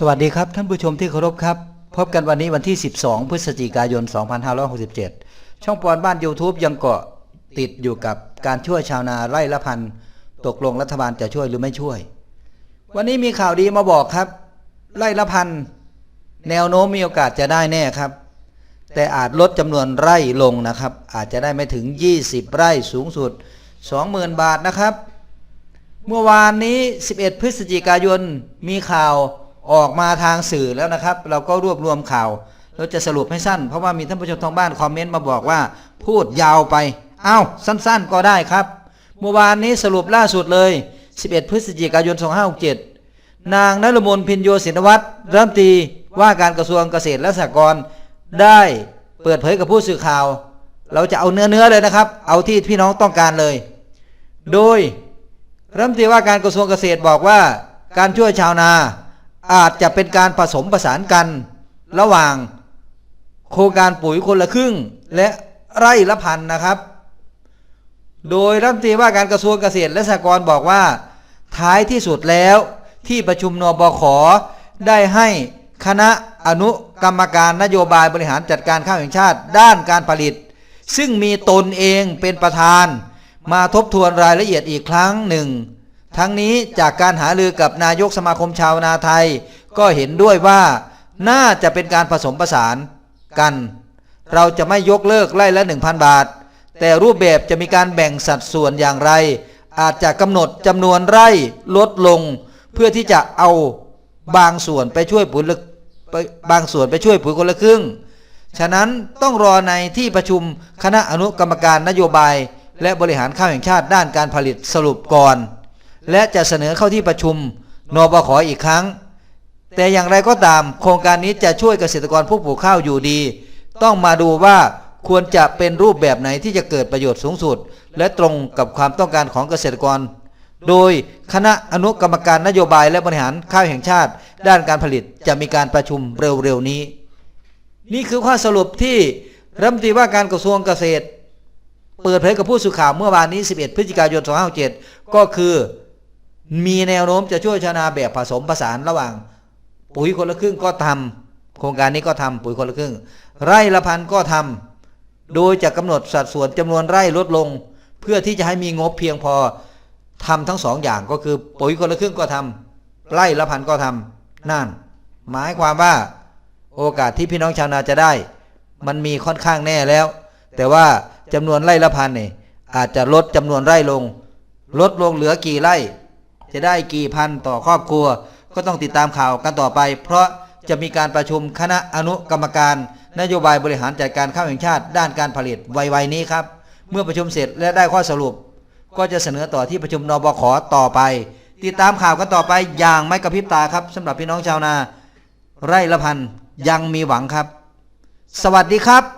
สวัสดีครับ ท่านผู้ชมที่เคารพครับ พบกันวันนี้วันที่ 12 พฤศจิกายน 2567 ช่องปอนบ้าน YouTube ยังเกาะติดอยู่กับการช่วยชาวนาไร่ละพันตกลงรัฐบาลจะช่วยหรือไม่ช่วย วันนี้มีข่าวดีมาบอกครับ ไร่ละพันแนวโน้มมีโอกาสจะได้แน่ครับ แต่อาจลดจำนวนไร่ลงนะครับ อาจจะได้ไม่ถึง 20 ไร่สูงสุด 20,000 บาทนะครับ เมื่อวานนี้ 11 พฤศจิกายนมีข่าว ออกมาทางสื่อแล้วนะครับ เราก็รวบรวมข่าวเราจะสรุปให้สั้น เพราะว่ามีท่านผู้ชมทางบ้านคอมเมนต์มาบอกว่า พูดยาวไป เอ้าสั้นๆก็ได้ครับ เมื่อวานนี้สรุปล่าสุดเลย 11 พฤศจิกายน 2567 นางนรมนพินโยศินวัตรรัฐมนตรีว่าการกระทรวงเกษตรและสหกรณ์ได้เปิดเผยกับผู้สื่อข่าว เราจะเอาเนื้อเนื้อๆเลยนะครับ เอาที่พี่น้องต้องการเลย โดยรัฐมนตรีว่าการกระทรวงเกษตรบอกว่า การช่วยชาวนา อาจจะเป็นการผสมผสานกัน ระหว่างโครงการปุ๋ยคนละครึ่ง และไร่ละพันนะครับ โดยรัฐมนตรีว่าการกระทรวงเกษตรและสหกรณ์บอกว่า ท้ายที่สุดแล้วที่ประชุมนบขได้ให้คณะอนุกรรมการนโยบายบริหารจัดการข้าวแห่งชาติ ด้านการผลิต ซึ่งมีตนเองเป็นประธาน มาทบทวนรายละเอียดอีกครั้งหนึ่ง ทั้งนี้จากการหารือกับนายกสมาคมชาวนาไทย ก็เห็นด้วยว่าน่าจะเป็นการผสมผสานกัน เราจะไม่ยกเลิกไร่ละ 1,000 บาท แต่รูปแบบจะมีการแบ่งสัดส่วนอย่างไร อาจจะกำหนดจำนวนไร่ลดลง เพื่อที่จะเอาบางส่วนไปช่วยปุ๋ยละบางส่วนไปช่วยปุ๋ยคนละครึ่ง ฉะนั้นต้องรอในที่ประชุมคณะอนุกรรมการนโยบาย และบริหารข้าวแห่งชาติด้านการผลิตสรุปก่อน และจะเสนอเข้าที่ประชุมนบขอีกครั้ง แต่อย่างไรก็ตาม โครงการนี้จะช่วยเกษตรกรผู้ปลูกข้าวอยู่ดี ต้องมาดูว่าควรจะเป็นรูปแบบไหนที่จะเกิดประโยชน์สูงสุด และตรงกับความต้องการของเกษตรกร โดยคณะอนุกรรมการนโยบายและบริหารข้าวแห่งชาติ ด้านการผลิตจะมีการประชุมเร็วๆนี้ นี่คือข้อสรุปที่รัฐมนตรีว่าการกระทรวงเกษตร เปิดเผยกับผู้สื่อข่าวเมื่อวานนี้ 11 พฤศจิกายน 2567 ก็คือ มีแนวโน้มจะช่วยชาวนาแบบผสมผสานระหว่าง ปุ๋ยคนละครึ่งก็ทำโครงการนี้ก็ทำปุ๋ยคนละครึ่ง ไร่ละพันก็ทำโดยจะกำหนดสัดส่วนจำนวนไร่ลดลง เพื่อที่จะให้มีงบเพียงพอทำทั้งสองอย่างก็คือปุ๋ยคนละครึ่งก็ทำไร่ละพันก็ทำนั่น หมายความว่าโอกาสที่พี่น้องชาวนาจะได้ มันมีค่อนข้างแน่แล้ว แต่ว่าจำนวนไร่ละพันเนี่ยอาจจะลดจำนวนไร่ลง ลดลงเหลือกี่ไร่ จะได้กี่พันต่อครอบครัว ก็ต้องติดตามข่าวกันต่อไป เพราะจะมีการประชุมคณะอนุกรรมการ นโยบายบริหารจัดการข้าวแห่งชาติ ด้านการผลิตไวๆนี้ครับ เมื่อประชุมเสร็จและได้ข้อสรุป ก็จะเสนอต่อที่ประชุมนบขต่อไป ติดตามข่าวกันต่อไปอย่างไม่กระพริบตาครับสำหรับพี่น้องชาวนา ไร่ละพันยังมีหวังครับ สวัสดีครับ